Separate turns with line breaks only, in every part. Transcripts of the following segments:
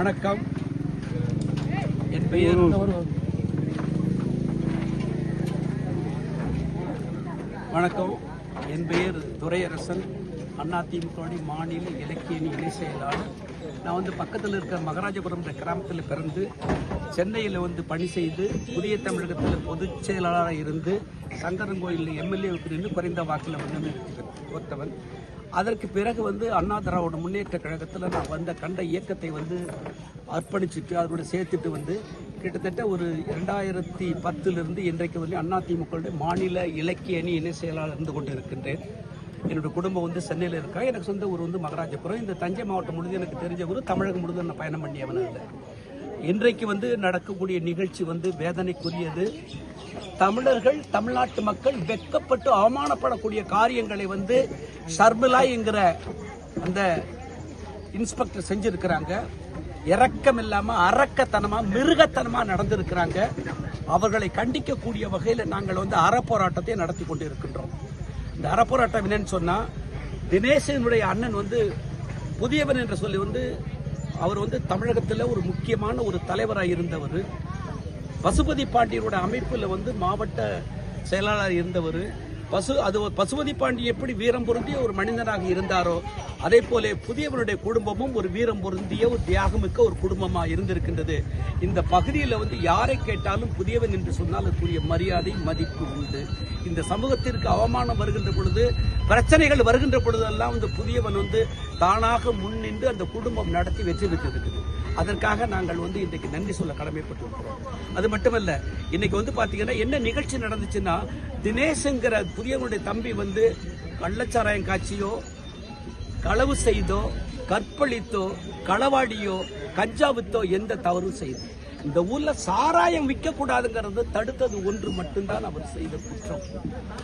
வணக்கம். என் பெயர் வணக்கம். என் பெயர் துரையரசன். அதிமுகவுடைய மாநில இலக்கிய இணை செயலாளர். நான் வந்து பக்கத்தில் இருக்கிற மகராஜபுரம் கிராமத்தில் பிறந்து சென்னையில் வந்து பணி செய்து புதிய தமிழகத்தில் பொதுச் செயலாளராக இருந்து சங்கரங்கோயில் எம்எல்ஏவுக்கு நின்று குறைந்த வாக்கில் வந்து ஒருத்தவன். அதற்கு பிறகு வந்து அண்ணா திராவிட முன்னேற்ற கழகத்தில் நான் வந்த கண்ட இயக்கத்தை வந்து அர்ப்பணிச்சுட்டு அதோட சேர்த்துட்டு வந்து கிட்டத்தட்ட ஒரு இரண்டாயிரத்தி பத்திலிருந்து இன்றைக்கு வந்து அதிமுகவுடைய மாநில இலக்கிய அணி இணை செயலாளர் இருந்து கொண்டு இருக்கின்றேன். என்னோட குடும்பம் வந்து சென்னையில் இருக்கா? எனக்கு சொந்த ஊர் வந்து மகராஜபுரம். இந்த தஞ்சை மாவட்டம் முழுது எனக்கு தெரிஞ்ச ஊர் தமிழகம் முழுதும் நான் பயணம் பண்ணியவன் இல்லை. இன்றைக்கு வந்து நடக்கக்கூடிய நிகழ்ச்சி வந்து வேதனைக்குரியது. தமிழர்கள் தமிழ்நாட்டு மக்கள் வெட்கப்பட்டு அவமானப்படக்கூடிய காரியங்களை வந்து ஷர்மிலா என்கிற அந்த இன்ஸ்பெக்டர் செஞ்சிருக்கிறாங்க. இரக்கம் இல்லாமல் அரக்கத்தனமாக மிருகத்தனமாக நடந்திருக்கிறாங்க. அவர்களை கண்டிக்கக்கூடிய வகையில் நாங்கள் வந்து அறப்போராட்டத்தை நடத்தி கொண்டு இருக்கின்றோம் இந்த அறப்போராட்டம் என்னன்னு சொன்னால் தினேசனுடைய அண்ணன் வந்து புதியவன் என்று சொல்லி வந்து அவர் வந்து தமிழகத்தில் ஒரு முக்கியமான ஒரு தலைவராக இருந்தவர். பசுபதி பாண்டியரோட அமைப்பில் வந்து மாவட்ட செயலாளர் இருந்தவர். பசு அது பசுபதி பாண்டி எப்படி வீரம் பொருந்திய ஒரு மனிதனாக இருந்தாரோ அதே போல புதியவருடைய குடும்பமும் ஒரு வீரம் பொருந்திய ஒரு தியாகமிக்க ஒரு குடும்பமா இருந்திருக்கின்றது. இந்த பகுதியில் வந்து யாரை கேட்டாலும் புதியவன் என்று சொன்னால் அதுக்குரிய மரியாதை மதிப்பு உண்டு. இந்த சமூகத்திற்கு அவமானம் வருகின்ற பொழுது பிரச்சனைகள் வருகின்ற பொழுதெல்லாம் இந்த புதியவன் வந்து தானாக முன்னின்று அந்த குடும்பம் நடத்தி வெற்றி பெற்றிருக்குது அதற்காக நாங்கள் வந்து இன்றைக்கு நன்றி சொல்ல கடமைப்பட்டிருக்கிறோம் அது மட்டுமல்ல இன்னைக்கு வந்து பார்த்தீங்கன்னா என்ன நிகழ்ச்சி நடந்துச்சுன்னா தினேஷுங்கிற புதியவனுடைய தம்பி வந்து கள்ளச்சாராயம் காட்சியோ களவு செய்தோ கற்பழித்தோ களவாடியோ கஞ்சா வித்தோ எந்த தவறும் செய்தோம் இந்த ஊர்ல சாராயம் விற்க கூடாதுங்கிறது தடுத்தது ஒன்று மட்டும்தான் அவர் செய்த குற்றம்.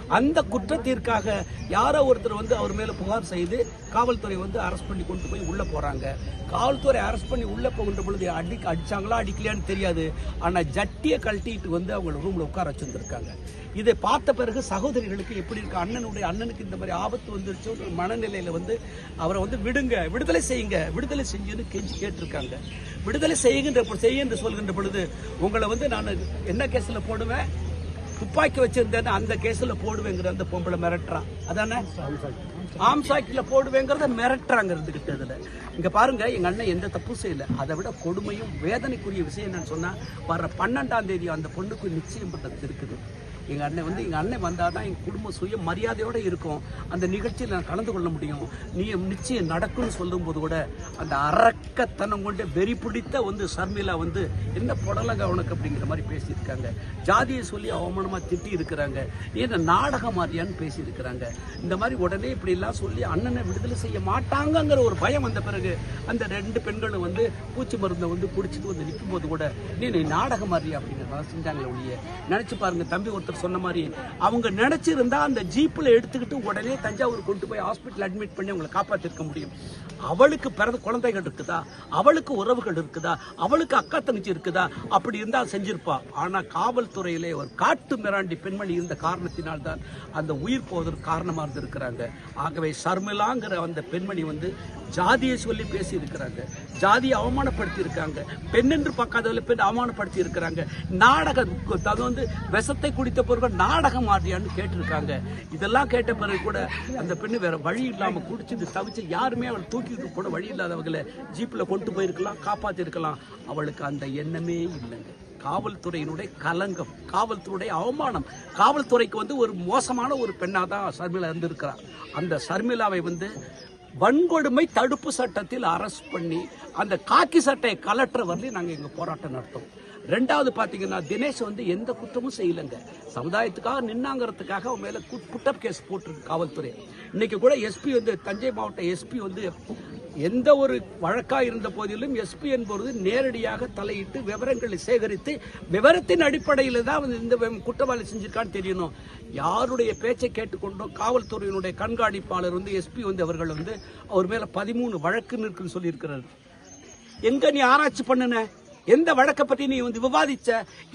அந்த குற்றத்திற்காக யாரோ ஒருத்தர் வந்து அவர் மேல புகார் செய்து காவல்துறை வந்து அரெஸ்ட் பண்ணி கொண்டு போய் உள்ள போறாங்க. காவல்துறை அரெஸ்ட் பண்ணி உள்ள போகின்ற பொழுது அடி அடிச்சாங்களா அடிக்கலையான்னு தெரியாது. ஆனா ஜட்டியை கழட்டிட்டு வந்து அவங்க ரூம்ல உட்கார வச்சிருந்திருக்காங்க. இதை பார்த்த பிறகு சகோதரிகளுக்கு எப்படி இருக்கு? அண்ணனுடைய அண்ணனுக்கு இந்த மாதிரி ஆபத்து வந்துருச்சு மனநிலையில வந்து அவரை வந்து விடுங்க விடுதலை செய்யுங்க விடுதலை செஞ்சுன்னு கெஞ்சி கேட்டிருக்காங்க. விடுதலை செய்கின்ற பொ- செய்ய என்று சொல்கின்ற பொழுது உங்களை வந்து நான் என்ன கேஸில் போடுவேன்? துப்பாக்கி வச்சிருந்தேன்னு அந்த கேஸில் போடுவேங்கிற அந்த பொம்பளை மிரட்டுறான். அதானே? ஆம்சாக்கில போடுவேங்கிறத மிரட்டுறாங்க இருந்துகிட்டு அதில் இங்கே பாருங்க எங்கள் அண்ணன் எந்த தப்பும் செய்யலை. அதை விட கொடுமையும் வேதனைக்குரிய விஷயம் என்னன்னு சொன்னால் வர பன்னெண்டாம் தேதி அந்த பொண்ணுக்கு நிச்சயம் பண்ணுறது இருக்குது. எங்கள் அண்ணன் வந்து எங்கள் அண்ணன் வந்தாதான் எங்கள் குடும்பம் சுய மரியாதையோடு இருக்கும். அந்த நிகழ்ச்சியில் நான் கலந்து கொள்ள முடியும். நீ நிச்சயம் நடக்கும்னு சொல்லும்போது கூட அந்த அரக்கத்தனம் கொண்டு வெறி பிடித்த வந்து சர்மிளா வந்து என்ன புடலங்க உனக்கு? அப்படிங்கிற மாதிரி பேசியிருக்காங்க. ஜாதியை சொல்லி அவமானமாக திட்டி இருக்கிறாங்க. ஏன்னா நாடக மாதிரியான்னு பேசியிருக்கிறாங்க. இந்த மாதிரி உடனே இப்படிலாம் சொல்லி அண்ணனை விடுதலை செய்ய மாட்டாங்கங்கிற ஒரு பயம் வந்த பிறகு அந்த ரெண்டு பெண்களும் வந்து பூச்சி மருந்தை வந்து குடிச்சிட்டு வந்து நிற்கும் போது கூட நீ நாடகம் நாடக மாதிரியா அப்படிங்கிறதா செஞ்சாங்களே ஒழிய நினச்சி பாருங்க தம்பி ஒருத்தர் சொன்ன மாதிரி அவங்க நினைச்சிருந்தா அந்த ஜீப்பில் எடுத்துக்கிட்டு உடனே தஞ்சாவூர் கொண்டு போய் ஹாஸ்பிட்டல் அட்மிட் பண்ணி அவங்களை காப்பாத்திருக்க முடியும். அவளுக்கு பிறந்த குழந்தைகள் இருக்குதா? அவளுக்கு உறவுகள் இருக்குதா? அவளுக்கு அக்கா தங்கச்சி இருக்குதா? அப்படி இருந்தா செஞ்சிருப்பா. ஆனா காவல்துறையிலே ஒரு காட்டு மிராண்டி பெண்மணி இருந்த காரணத்தினால் தான் அந்த உயிர் போவதற்கு காரணமா இருந்திருக்கிறாங்க ஆகவே சர்மிளாங்கிற அந்த பெண்மணி வந்து ஜாதியை சொல்லி பேசி இருக்கிறாங்க ஜாதியை அவமானப்படுத்தி இருக்காங்க பெண் என்று பார்க்காதவளை பெண் அவமானப்படுத்தி இருக்கிறாங்க நாடக அது வந்து விஷத்தை குடித்த பொருட்கள் நாடகம் ஆடியான்னு கேட்டிருக்காங்க. இதெல்லாம் கேட்ட பிறகு கூட அந்த பெண்ணு வேற வழி இல்லாமல் குடிச்சிட்டு தவிச்சு யாருமே அவளை தூக்கிட்டு கூட வழி இல்லாதவங்களை ஜீப்பில் கொண்டு போயிருக்கலாம் காப்பாற்றிருக்கலாம் அவளுக்கு அந்த எண்ணமே இல்லைங்க காவல்துறையினுடைய கலங்கம் காவல்துறையுடைய அவமானம். காவல்துறைக்கு வந்து ஒரு மோசமான ஒரு பெண்ணாக தான் சர்மிளா இருந்திருக்கிறார் அந்த சர்மிளாவை வந்து வன்கொடுமை தடுப்பு சட்டத்தில் அரெஸ்ட் பண்ணி அந்த காக்கி சட்டையை கலட்டுற வரலையும் நாங்கள் எங்கள் போராட்டம் நடத்தோம் ரெண்டாவது பார்த்தீங்கன்னா தினேஷ் வந்து எந்த குற்றமும் செய்யலைங்க. சமுதாயத்துக்காக நின்னாங்கிறதுக்காக அவன் மேலே குட்டப் கேஸ் போட்டிருக்கு காவல்துறை. இன்னைக்கு கூட எஸ்பி வந்து தஞ்சை மாவட்ட எஸ்பி வந்து எந்த ஒரு வழக்கா இருந்த போதிலும் எஸ்பி என்பது நேரடியாக தலையிட்டு விவரங்களை சேகரித்து விவரத்தின் அடிப்படையில் தான் வந்து இந்த குற்றவாளி செஞ்சிருக்கான்னு தெரியணும். யாருடைய பேச்சை கேட்டுக்கொண்டோ காவல்துறையினுடைய கண்காணிப்பாளர் வந்து எஸ்பி வந்து அவர்கள் வந்து அவர் மேல பதிமூணு வழக்கு இருக்குன்னு சொல்லியிருக்கிறார். எங்க நீ ஆராய்ச்சி பண்ணுன? எந்த வழக்கை பற்றி நீ வந்து விவாதிச்ச?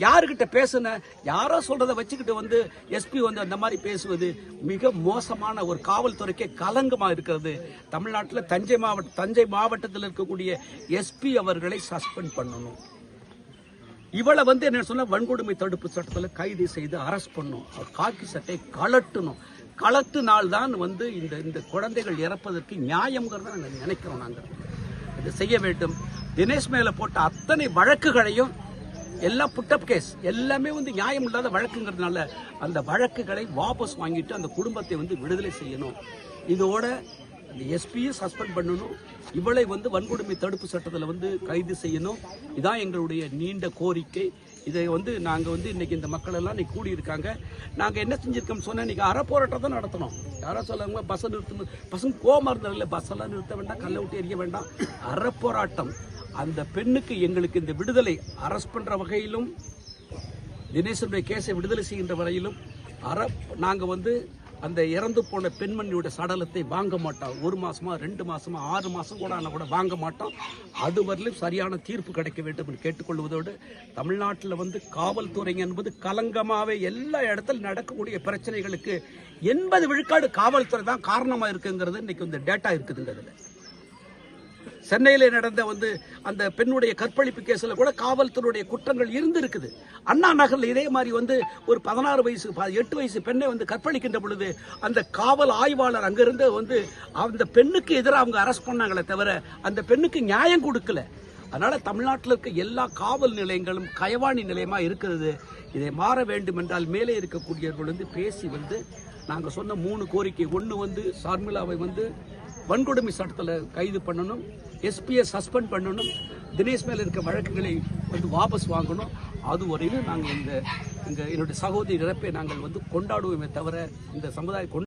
யாருக்கிட்ட பேசுன? யாரோ சொல்றதை வச்சுக்கிட்டு வந்து எஸ்பி வந்து அந்த மாதிரி பேசுவது மிக மோசமான ஒரு காவல்துறைக்கே கலங்கமா இருக்கிறது. தமிழ்நாட்டில் தஞ்சை மாவட்ட தஞ்சை மாவட்டத்தில் இருக்கக்கூடிய எஸ்பி அவர்களை சஸ்பெண்ட் பண்ணணும். இவளை வந்து என்ன சொன்ன வன்கொடுமை தடுப்பு சட்டத்தில் கைது செய்து அரெஸ்ட் பண்ணும். அவர் காக்கி சட்டை கலட்டணும் கலட்டுனால் தான் வந்து இந்த இந்த குழந்தைகள் இறப்பதற்கு நியாயம்ங்கிறத நாங்கள் நினைக்கிறோம் நாங்கள் இது செய்ய வேண்டும். தினேஷ் மேல போட்ட அத்தனை வழக்குகளையும் எல்லாம் புட்டப் கேஸ் எல்லாமே வந்து நியாயம் இல்லாத வழக்குங்கிறதுனால அந்த வழக்குகளை வாபஸ் வாங்கிட்டு அந்த குடும்பத்தை வந்து விடுதலை செய்யணும். இதோட அந்த எஸ்பியும் சஸ்பெண்ட் பண்ணணும். இவளை வந்து வன்கொடுமை தடுப்பு சட்டத்தில் வந்து கைது செய்யணும். இதான் எங்களுடைய நீண்ட கோரிக்கை. இதை வந்து நாங்கள் வந்து இன்றைக்கி இந்த மக்கள் எல்லாம் இன்னைக்கு கூடியிருக்காங்க. நாங்கள் என்ன செஞ்சிருக்கோம் சொன்னால் இன்றைக்கி அறப்போராட்டம் தான் நடத்தணும். யாரோ சொல்லுவாங்க பஸ்ஸை நிறுத்தணும். பசங்க கோமா இருந்ததில்ல பஸ் நிறுத்த வேண்டாம் கல்லை விட்டு எரிய வேண்டாம். அறப்போராட்டம் அந்த பெண்ணுக்கு எங்களுக்கு இந்த விடுதலை அரஸ்ட் பண்ணுற வகையிலும் தினேசனுடைய கேஸை விடுதலை செய்கின்ற வரையிலும் அற நாங்கள் வந்து அந்த இறந்து போன பெண்மணியோட சடலத்தை வாங்க மாட்டோம். ஒரு மாசமா ரெண்டு மாசமா ஆறு மாசம் கூட ஆனால் கூட வாங்க மாட்டோம். அது வரலும் சரியான தீர்ப்பு கிடைக்க வேண்டும் என்று கேட்டுக்கொள்வதோடு தமிழ்நாட்டில் வந்து காவல்துறை என்பது கலங்கமாகவே எல்லா இடத்துல நடக்கக்கூடிய பிரச்சனைகளுக்கு எண்பது விழுக்காடு காவல்துறை தான் காரணமாக இருக்குங்கிறது இன்னைக்கு இந்த டேட்டா இருக்குதுங்கிறதுல. சென்னையில் நடந்த வந்து அந்த பெண்ணுடைய கற்பழிப்பு கேஸில் கூட காவல்துறையுடைய குற்றங்கள் இருந்திருக்குது. அண்ணா நகரில் இதே மாதிரி வந்து ஒரு பதினாறு வயசு எட்டு வயசு பெண்ணை வந்து கற்பழிக்கின்ற பொழுது அந்த காவல் ஆய்வாளர் அங்கிருந்து வந்து அந்த பெண்ணுக்கு எதிராக அவங்க அரெஸ்ட் பண்ணாங்களே தவிர அந்த பெண்ணுக்கு நியாயம் கொடுக்கல. அதனால் தமிழ்நாட்டில் இருக்க எல்லா காவல் நிலையங்களும் கயவாணி நிலையமாக இருக்கிறது. இதை மாற வேண்டும் என்றால் மேலே இருக்கக்கூடியவர்கள் வந்து பேசி வந்து நாங்கள் சொன்ன மூணு கோரிக்கை. ஒன்று வந்து சார்மிளாவை வந்து வன்கொடுமை சட்டத்தில் கைது பண்ணணும் எஸ்பியை சஸ்பெண்ட் பண்ணணும் தினேஷ் மேலே இருக்க வழக்குகளை வந்து வாபஸ் வாங்கணும். அது வரையிலும் நாங்கள் இந்த இந்த என்னுடைய சகோதரி இறப்பை நாங்கள் வந்து கொண்டாடுவோமே தவிர இந்த சமுதாய கொண்டு